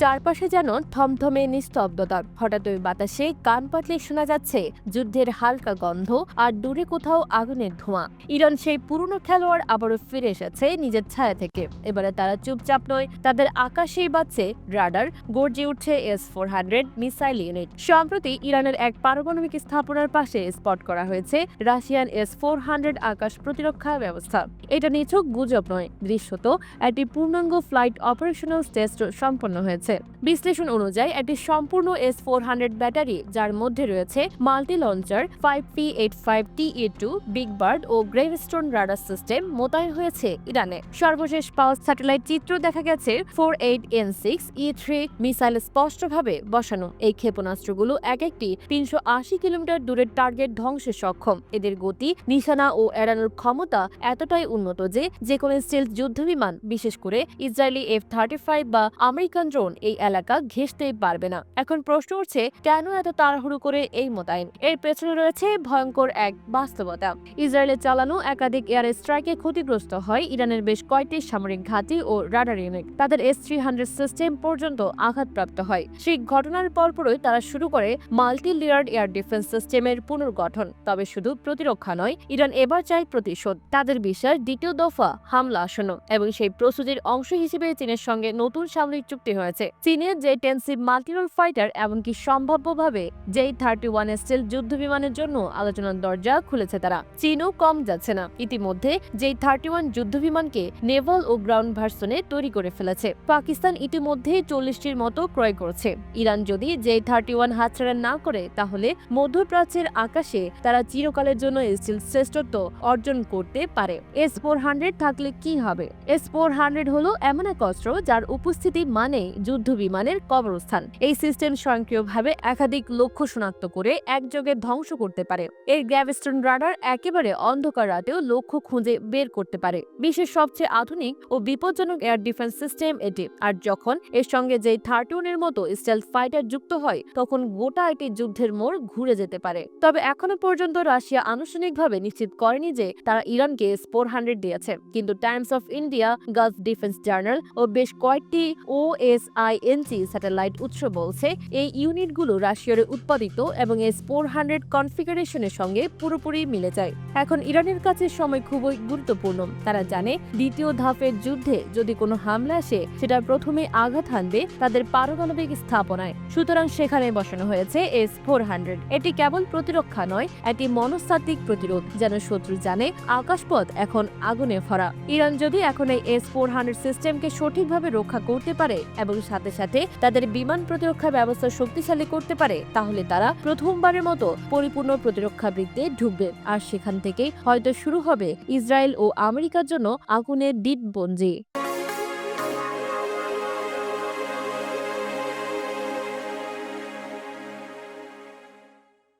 চারপাশে যেন থমথমে নিস্তব্ধতা। হঠাৎ ওই বাতাসে কান পাতলে শোনা যাচ্ছে যুদ্ধের হালকা গন্ধ আর দূরে কোথাও আগুনের ধোঁয়া। ইরান সেই পুরনো খেলোয়াড় আবারও ফিরে এসেছে নিজের ছায়া থেকে। এবারে তারা চুপচাপ নয়, তাদের আকাশেই বাজছে রাডার, গর্জে উঠছে S four hundred missile unit. সম্প্রতি ইরানের এক পারমাণবিক স্থাপনার পাশে স্পট করা হয়েছে রাশিয়ান এস ফোর হান্ড্রেড আকাশ প্রতিরক্ষা ব্যবস্থা। এটা নিছক গুজব নয়, দৃশ্যত একটি পূর্ণাঙ্গ ফ্লাইট অপারেশনাল টেস্ট সম্পন্ন হয়েছে। বিশ্লেষণ অনুযায়ী, একটি সম্পূর্ণ এস ফোর হান্ড্রেড ব্যাটারি, যার মধ্যে রয়েছে multi launcher five P eight five T A two Big Bird O গ্রেভস্টোন radar system মোতায়েন হয়েছে ইরানে। সর্বশেষ পাওয়া স্যাটেলাইট চিত্র দেখা গেছে four eight N six E three missile স্পষ্টভাবে বসানো। এই ক্ষেপণাস্ত্রগুলো এক একটি তিনশো আশি কিলোমিটার দূরের টার্গেট ধ্বংসে সক্ষম। এদের গতি, নিশানা ও এড়ানোর ক্ষমতা এতটাই উন্নত যে যে কোনো স্টিল যুদ্ধবিমান, বিশেষ করে ইসরায়েলি এফ থার্টি ফাইভ বা আমেরিকান ড্রোন এই এলাকা ঘেঁষতেই পারবে না। এখন প্রশ্ন উঠছে, কেন এত তাড়াহুড়ো করে এই মোতায়েন? এর পেছনে রয়েছে ভয়ঙ্কর এক বাস্তবতা। ইসরায়েলের চালানো একাধিক এয়ার স্ট্রাইকে ক্ষতিগ্রস্ত হয় ইরানের বেশ কয়েকটি সামরিক ঘাঁটি ও রাডার ইউনিট। তাদের এস থ্রি হান্ড্রেড সিস্টেম পর্যন্ত আঘাতপ্রাপ্ত হয়। সেই ঘটনার পরপরই তারা শুরু করে মাল্টি লেয়ার্ড এয়ার ডিফেন্স সিস্টেমের পুনর্গঠন। তবে শুধু প্রতিরক্ষা নয়, ইরান এবার চায় প্রতিশোধ। তাদের বিশ্বাস দ্বিতীয় দফা হামলা আসন্ন এবং সেই প্রস্তুতির অংশ হিসেবে চীনের সঙ্গে নতুন সামরিক চুক্তি হয়েছে। চীনের যে টেনসিভ মাল্টিরোল ফাইটার এমনকি সম্ভাব্যভাবে যেই থার্টি ওয়ান স্টিল যুদ্ধ বিমানের জন্য আলোচনার দরজা খুলেছে তারা। চীনও কম যাচ্ছে না। ইতিমধ্যে যেই থার্টি ওয়ান যুদ্ধ বিমানকে নেভাল ও গ্রাউন্ড ভার্সনে তৈরি করে ফেলেছে। পাকিস্তান ইতিমধ্যে চল্লিশটির মতো ক্রয় করেছে। ইরান যদি যেই থার্টি ওয়ান হাতছাড়া না করে, তাহলে মধ্যপ্রাচ্যের আকাশে তারা চিরকালের জন্য স্টিল শ্রেষ্ঠত্ব অর্জন করতে পারে। এস ফোর হান্ড্রেড থাকলে কি হবে? এস ফোর হান্ড্রেড হলো এমন এক অস্ত্র যার উপস্থিতি মানে যুদ্ধ বিমানের কবরস্থান। এই সিস্টেম স্বয়ংক্রিয়ভাবে একাধিক লক্ষ্য শনাক্ত করে একযোগে ধ্বংস করতে পারে। এর গ্র্যাভিস্টন রাডার একেবারে অন্ধকার রাতেও লক্ষ্য খুঁজে বের করতে পারে। বিশ্বের সবচেয়ে আধুনিক ও বিপজ্জনক এয়ার ডিফেন্স সিস্টেম এটি। আর যখন এর সঙ্গে যেই থার্টিউনের মতো স্টেলথ ফাইটার যুক্ত হয়, তখন গোটা একটি যুদ্ধের মোড় ঘুরে যেতে পারে। তবে এখনও পর্যন্ত রাশিয়া আনুষ্ঠানিকভাবে নিশ্চিত করেনি যে তারা ইরানকে ফোর হান্ড্রেড দিয়েছে। কিন্তু Times of India, Gulf Defence Journal ও বেশ কয়েকটি ওএসআইএনসি স্যাটেলাইট উৎস বলছে, এই ইউনিটগুলো রাশিয়ার উৎপাদিত এবং এস ফোর হান্ড্রেড কনফিগারেশনের সঙ্গে পুরোপুরি মিলে যায়। এখন ইরানের কাছে সময় খুবই গুরুত্বপূর্ণ। তারা জানে, দ্বিতীয় ধাপের যুদ্ধে যদি কোনো হামলা আসে, সেটা প্রথমে আঘাত হানবে তাদের পারমাণবিক স্থাপনায়। সুতরাং সেখানে বসানো হয়েছে এস ফোর হান্ড্রেড এটি কেবল প্রতিরক্ষা নয়, এটি মনস্তাত্ত্বিক প্রতিরোধ, যেন শত্রু জানে আকাশপথ এখন আগুনে ভরা। ইরান যদি এখন এই এস ফোর হান্ড্রেড সিস্টেমকে সঠিকভাবে রক্ষা করতে পারে এবং সাথে সাথে তাদের বিমান প্রতিরক্ষা ব্যবস্থা শক্তিশালী করতে পারে, তাহলে তারা প্রথমবারের মতো পরিপূর্ণ প্রতিরক্ষা বৃত্তে ঢুকবে। আর সেখান থেকেই হয়তো শুরু হবে ইসরায়েল ও আমেরিকার জন্য আগুনের ডিট বঞ্জি